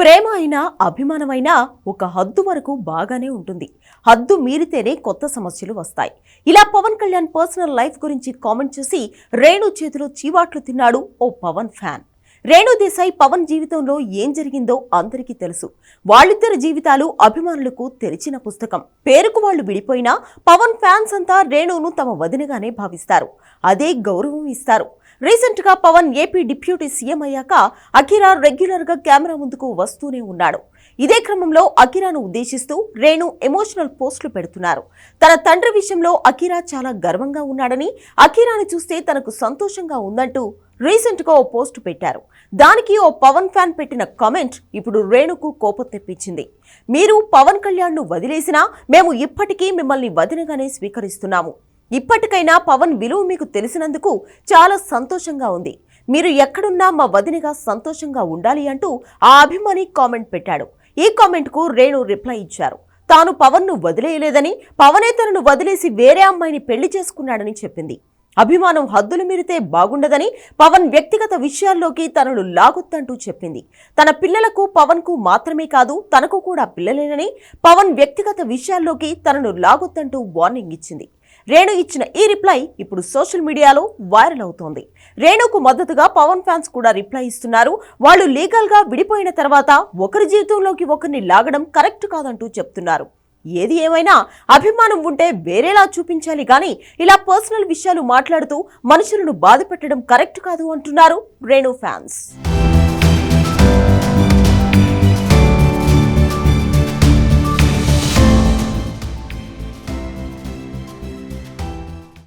ప్రేమ అయినా అభిమానమైనా ఒక హద్దు వరకు బాగానే ఉంటుంది. హద్దు మీరితేనే కొత్త సమస్యలు వస్తాయి. ఇలా పవన్ కళ్యాణ్ పర్సనల్ లైఫ్ గురించి కామెంట్ చేసి రేణు చేతిలో చీవాట్లు తిన్నాడు ఓ పవన్ ఫ్యాన్. రేణు దేశాయ్ పవన్ జీవితంలో ఏం జరిగిందో అందరికీ తెలుసు. వాళ్ళిద్దరి జీవితాలు అభిమానులకు తెరిచిన పుస్తకం. పేరుకు వాళ్ళు విడిపోయినా పవన్ ఫ్యాన్స్ అంతా రేణును తమ వదినగానే భావిస్తారు. అదే గౌరవం ఇస్తారు. రీసెంట్గా పవన్ ఏపీ డిప్యూటీ సీఎం అయ్యాక అఖిరా రెగ్యులర్గా కెమెరా ముందుకు వస్తూనే ఉన్నాడు. ఇదే క్రమంలో అకిరాను ఉద్దేశిస్తూ రేణు ఎమోషనల్ పోస్టులు పెడుతున్నారు. తన తండ్రి విషయంలో అకిరా చాలా గర్వంగా ఉన్నాడని అకిరాని చూస్తే తనకు సంతోషంగా ఉందంటూ రీసెంట్గా ఓ పోస్ట్ పెట్టారు. దానికి ఓ పవన్ ఫ్యాన్ పెట్టిన కామెంట్ ఇప్పుడు రేణుకు కోపం తెప్పించింది. మీరు పవన్ కళ్యాణ్ను వదిలేసినా మేము ఇప్పటికీ మిమ్మల్ని వదినగానే స్వీకరిస్తున్నాము. ఇప్పటికైనా పవన్ విలువ మీకు తెలిసినందుకు చాలా సంతోషంగా ఉంది. మీరు ఎక్కడున్నా మా వదినగా సంతోషంగా ఉండాలి అంటూ ఆ అభిమాని కామెంట్ పెట్టాడు. ఈ కామెంట్కు రేణు రిప్లై ఇచ్చారు. తాను పవన్ను వదిలేయలేదని పవనే తనను వదిలేసి వేరే అమ్మాయిని పెళ్ళి చేసుకున్నాడని చెప్పింది. అభిమానం హద్దులు మీరితే బాగుండదని పవన్ వ్యక్తిగత విషయాల్లోకి తనను లాగొద్దంటూ చెప్పింది. తన పిల్లలకు పవన్కు మాత్రమే కాదు తనకు కూడా పిల్లలేనని పవన్ వ్యక్తిగత విషయాల్లోకి తనను లాగొద్దంటూ వార్నింగ్ ఇచ్చింది. రేణు ఇచ్చిన ఈ రిప్లై ఇప్పుడు సోషల్ మీడియాలో వైరల్ అవుతోంది. రేణుకు మద్దతుగా పవన్ ఫ్యాన్స్ కూడా రిప్లై ఇస్తున్నారు. వాళ్ళు లీగల్గా విడిపోయిన తర్వాత ఒకరి జీవితంలోకి ఒకరిని లాగడం కరెక్ట్ కాదంటూ చెప్తున్నారు. ఏది ఏమైనా అభిమానం ఉంటే వేరేలా చూపించాలి కానీ ఇలా పర్సనల్ విషయాలు మాట్లాడుతూ మనుషులను బాధ పెట్టడం కరెక్ట్ కాదు అంటున్నారు రేణు ఫ్యాన్స్.